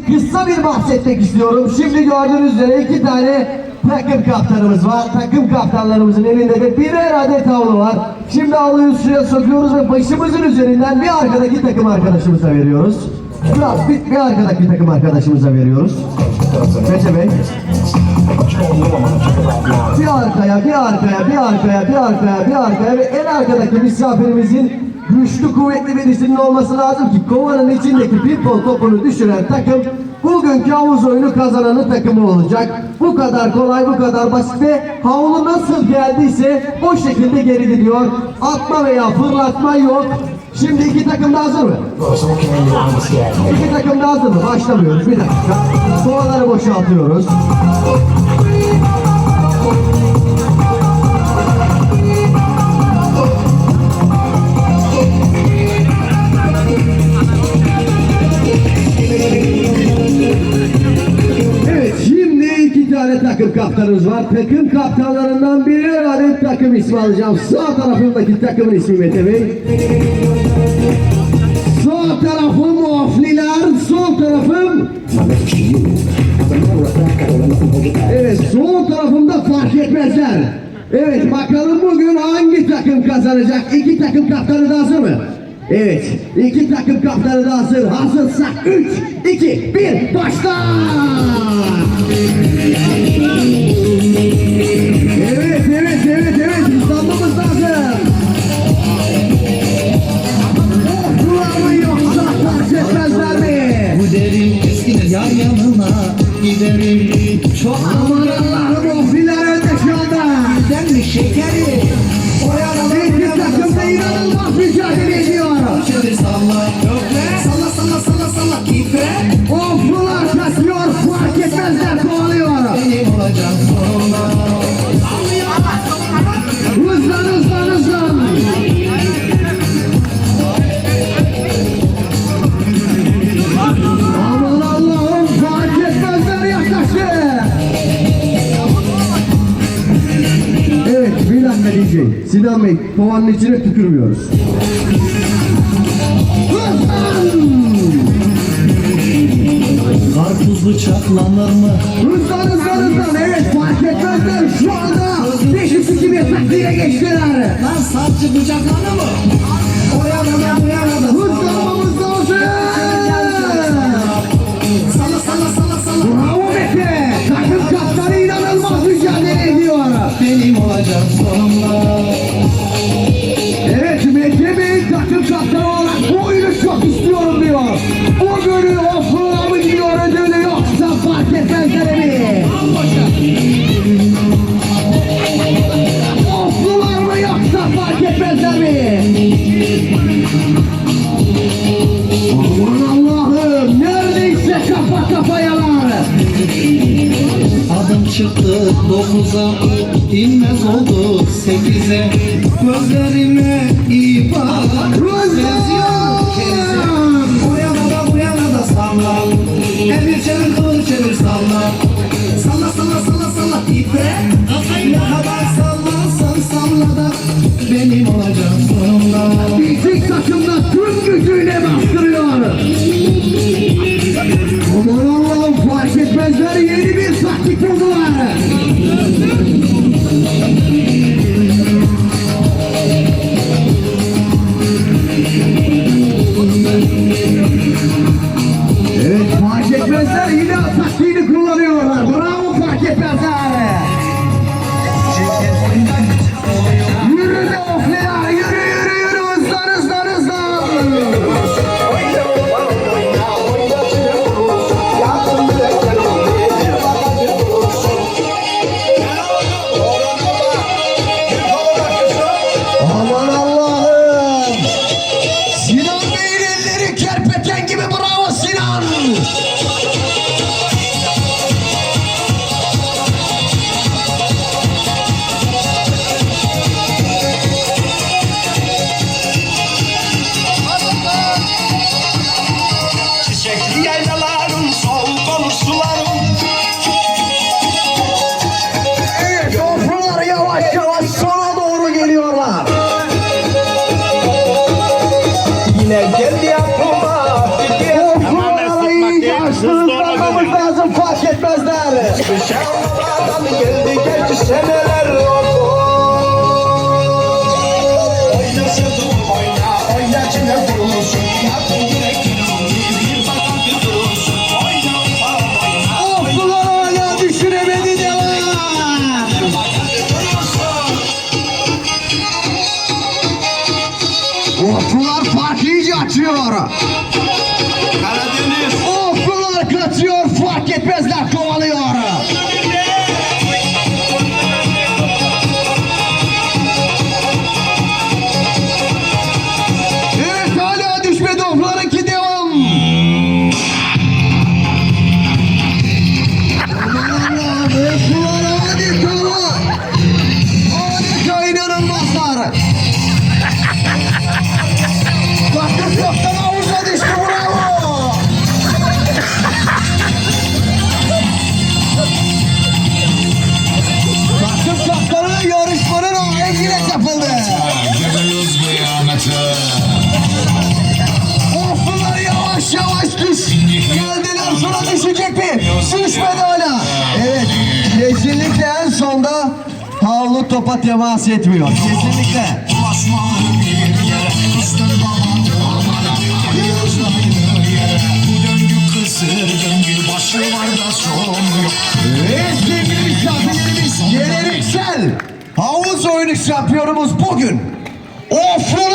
Kısa bir bahsetmek istiyorum. Şimdi gördüğünüz üzere iki tane takım kaptanımız var. Takım kaptanlarımızın elinde de birer adet havlu var. Şimdi havluyu suya sokuyoruz ve başımızın üzerinden bir arkadaki takım arkadaşımıza veriyoruz. Biraz bir, bir arkadaki takım arkadaşımıza veriyoruz. Mete Bey. Bir arkaya, bir arkaya, bir arkaya, bir arkaya, bir arkaya ve en arkadaki misafirimizin güçlü kuvvetli birisinin olması lazım ki kovanın içindeki pitbull topunu düşüren takım bugünkü havuz oyunu kazananı takımı olacak. Bu kadar kolay, bu kadar basit ve havlu nasıl geldiyse o şekilde geri gidiyor. Atma veya fırlatma yok. Şimdi iki takım da hazır mı? İki takım da hazır mı? Başlamıyoruz. Bir dakika. Kovaları boşaltıyoruz. Tane takım kaptanımız var. Takım kaptanlarından birer adet takım ismi alacağım. Sağ tarafındaki takımın ismi Mete Bey. Sağ tarafım Ofliler, sol tarafım Evet, sol tarafımda fark etmezler. Evet, bakalım bugün hangi takım kazanacak? İki takım kaptanı da hazır mı? Evet, iki takım kaptanı da hazır. Hazırsak 3, 2, 1, başla! Evet, evet, evet, evet. İstanbul'umuz DJ. Sinan Bey kovanın içine tükürmüyoruz. Hızlan! Karpuz bıçaklanır mı? Hızlan hızlan hızlan evet fark etmezler şu anda 500 gibi taktiğe geçtiler. Lan saççı bıçaklanır mı? O yana da bu dokuza inmez oldu sekize. Gözlerime iyi bak. Benziyor O yana da bu yana da salla. Emir çevir kıvır çevir salla. Salla salla salla salla. İpe Ne kadar sallarsan salla da Benim olacak sonunda. Bizim takımda tüm gücüyle bastırıyor. Aman Allah'ım fark etmezler yeni bir Hızlanmamız lazım fark etmezler. Şanlılardan geldi geçti seneler Oynasın oyna oyna içine vurulsun Yapın yürekini bir bakan bir durulsun Oyna oyna. Oflular hala düşüremedi devam. Oflular fark iyice açıyor. Karadeniz Oflular kaçıyor fark etmezler kovalıyor. Mi? Düşmedi hala. Evet. Kesinlikle en sonda havlu topa temas etmiyor. Kesinlikle. Ve sevgili misafirlerimiz geleneksel havuz oyunu şampiyonumuz bugün Oflular